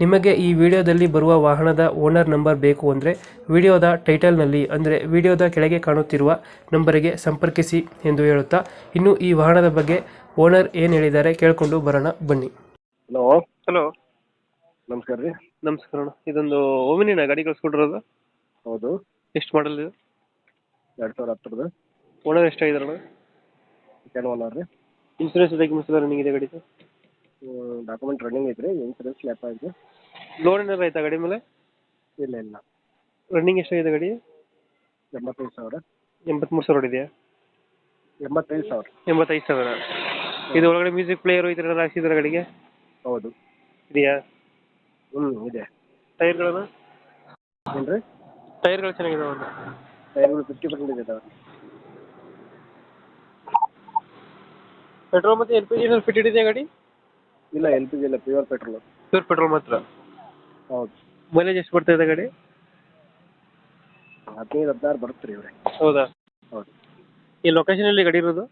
ನಿಮಗೆ ಈ ವಿಡಿಯೋದಲ್ಲಿ ಬರುವ ವಾಹನದ ಓನರ್ ನಂಬರ್ ಬೇಕು ಅಂದರೆ ವಿಡಿಯೋದ ಟೈಟಲ್ನಲ್ಲಿ ಅಂದರೆ ವಿಡಿಯೋದ ಕೆಳಗೆ ಕಾಣುತ್ತಿರುವ ನಂಬರಿಗೆ ಸಂಪರ್ಕಿಸಿ ಎಂದು ಹೇಳುತ್ತಾ ಇನ್ನು ಈ ವಾಹನದ ಬಗ್ಗೆ ಓನರ್ ಏನು ಹೇಳಿದ್ದಾರೆ ಕೇಳಿಕೊಂಡು ಬರೋಣ ಬನ್ನಿ. ಹಲೋ. ಹಲೋ. ನಮಸ್ಕಾರ ರೀ. ನಮಸ್ಕಾರ ಅಣ್ಣ. ಇದೊಂದು ಓಮಿನಿನ ಗಾಡಿ ಕಳ್ಸ್ಕೊಟ್ಟಿರೋದು? ಹೌದು. ಎಷ್ಟು ಮಾಡಲ್ ಇದು? ಎರಡು ಸಾವಿರ ಹತ್ತರದ ಓನರ್ ಎಷ್ಟಾಗಿದಾರಣ ಒನ್ ರೀ. ಇನ್ಸೂರೆನ್ಸ್ ಡಾಕ್ಯುಮೆಂಟ್ಸ್ ಎಲ್ಲ ರನ್ನಿಂಗ್ ಇದೆ ಗಾಡಿದು? ಡಾಕ್ಯುಮೆಂಟ್ ರನ್ನಿಂಗ್ ಐತ್ರಿ ಇನ್ಸೂರೆನ್ಸ್ ಲ್ಯಾಪ್ ಐತೆ ಲೋನ್ ಏನಾರ ಆಯ್ತಾ ಗಾಡಿ ಮೇಲೆ? ಇಲ್ಲ ಇಲ್ಲ. ರನ್ನಿಂಗ್ ಎಷ್ಟಾಗಿದೆ ಗಾಡಿ? ಎಂಬತ್ತೈದು ಸಾವಿರ. ಎಂಬತ್ಮೂರು ಸಾವಿರ ಇದೆಯಾ? ಎಂಬತ್ತೈದು ಸಾವಿರ. ಎಂಬತ್ತೈದು ಸಾವಿರ. ಇದು ಒಳಗಡೆ ಮ್ಯೂಸಿಕ್ ಪ್ಲೇಯರ್ ಈ ಥರ ಏನಾರು ಹಾಕ್ಸಿದಾರೆ ಗಾಡಿಗೆ? ಹೌದು. ಇದೆಯಾ? ಹ್ಞೂ ಇದೆ. ಟೈರ್ಗಳನ್ನು? ಏನು ರೀ ಟೈರ್ಗಳು ಚೆನ್ನಾಗಿದಾವೆ ಟೈರ್ಗಳು ಫಿಫ್ಟಿ ಪರ್ಸೆಂಟ್ ಇದೆ ಪೆಟ್ರೋಲ್ ಮತ್ತೆ ಎಲ್ ಪಿ ಜಿ ಫಿಟ್ ಇದೆಯಾ ಗಾಡಿ? ಇಲ್ಲ ಎಲ್ ಪಿ ಜಿ ಇಲ್ಲ ಪ್ಯೂರ್ ಪೆಟ್ರೋಲ್ ಪ್ಯೂರ್ ಪೆಟ್ರೋಲ್ ಮಾತ್ರ? ಹೌದು. ಮೈಲೇಜ್ ಎಷ್ಟು ಬರ್ತಾ ಇದೆ ಗಾಡಿ? ಹದಿನೈದು ಹದಿನಾರು ಬರುತ್ತೆ ರೀ ಇವರೇ. ಹೌದಾ? ಹೌದು. ಈ ಲೊಕೇಶನ್ ಎಲ್ಲಿ ಗಾಡಿ ಇರೋದು?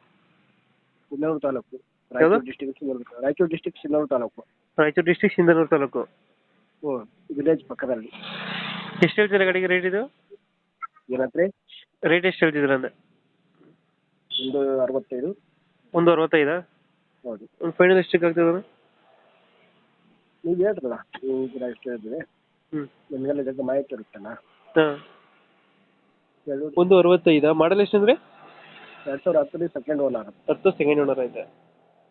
Sinnur taluk? Raichur district Sinnur Raichur district Sinnur taluk. Raichur district Sindhanur taluk. ಹ್ಞೂ ವಿಲೇಜ್ ಪಕ್ಕದಲ್ಲಿ. ಎಷ್ಟು ಹೇಳ್ತೀರಾ ಗಾಡಿಗೆ ರೇಟ್ ಇದು? ಏನಂತ್ರಿ? ರೇಟ್ ಎಷ್ಟು ಹೇಳ್ತಿದ್ರ ಅಂದ್ರೆ ಒಂದು ಅರವತ್ತೈದು. ಒಂದು ಅರವತ್ತೈದಾ? ಹೌದು. ಒಂದು ಫೈನಲ್ ಎಷ್ಟಕ್ಕೆ ಆಗ್ತದೆ ನೀವು ಹೇಳ್ರಲ್ಲ ನೀವು ಕೂಡ ಇಷ್ಟ ಹೇಳಿದ್ರಿ ಹ್ಞೂ ನಿಮಗೆಲ್ಲ ಜಗ್ಗ ಮಾಹಿತಿ ಇರುತ್ತಲ್ಲ? ಹಾಂ. ಎರಡು ಒಂದು ಅರವತ್ತೈದಾ? ಮಾಡಲ್ ಎಷ್ಟು ಅಂದರೆ? ಎರಡು ಸಾವಿರ ಹತ್ತರಲ್ಲಿ ಸೆಕೆಂಡ್ ಓನರ್ ಹತ್ತು ಸೆಕೆಂಡ್ ಓನರ್ ಐತೆ.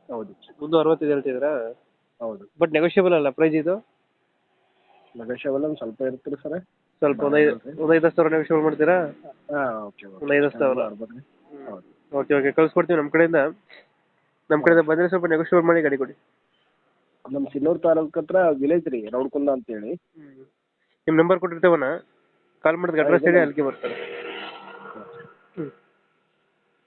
ಹೌದು. ಒಂದು ಅರವತ್ತೈದು ಹೇಳ್ತಿದ್ರಾ ಹೌದು. ಬಟ್ ನೆಗೋಷಿಯಬಲ್ ಅಲ್ಲ ಪ್ರೈಸ್ ಇದು? ನೆಗೋಷಿಯಬಲ್ ಒಂದು ಸ್ವಲ್ಪ ಇರ್ತೀರಿ ಸರ್. ಸ್ವಲ್ಪ ಒಂದು ಐದು ಒಂದು ಐದು ಸಾವಿರ ನೆಗೋಷಿಯಬಲ್ ಮಾಡ್ತೀರಾ? ಹಾಂ ಓಕೆ ಒಂದು ಐದು ಸಾವಿರ. ಬರ್ರಿ ಹೌದು ಓಕೆ ಓಕೆ ಕಳ್ಸ್ಕೊಡ್ತೀವಿ ನಮ್ಮ ಕಡೆಯಿಂದ. ನಮ್ಮ ಕಡೆಯಿಂದ ಬಂದ್ರೆ ಸ್ವಲ್ಪ ನೆಗೋಷಿಯಬಲ್ ಮಾಡಿ ಗಾಡಿ ಕೊಡಿ. ನಮ್ಮ ಸಿನ್ನೂರು ತಾಲೂಕು ಹತ್ರ ವಿಲೇಜ್ ರೀ ರೌಡ್ಕುಂದ ಅಂತೇಳಿ. ನಿಮ್ಮ ನಂಬರ್ ಕೊಟ್ಟಿರ್ತೇವಣ್ಣ? ಕಾಲ್ ಮಾಡಿದ್ರೆ ಅಡ್ರೆಸ್ ಹೇಳಿ ಅಲ್ಲಿಗೆ ಬರ್ತಾರೆ.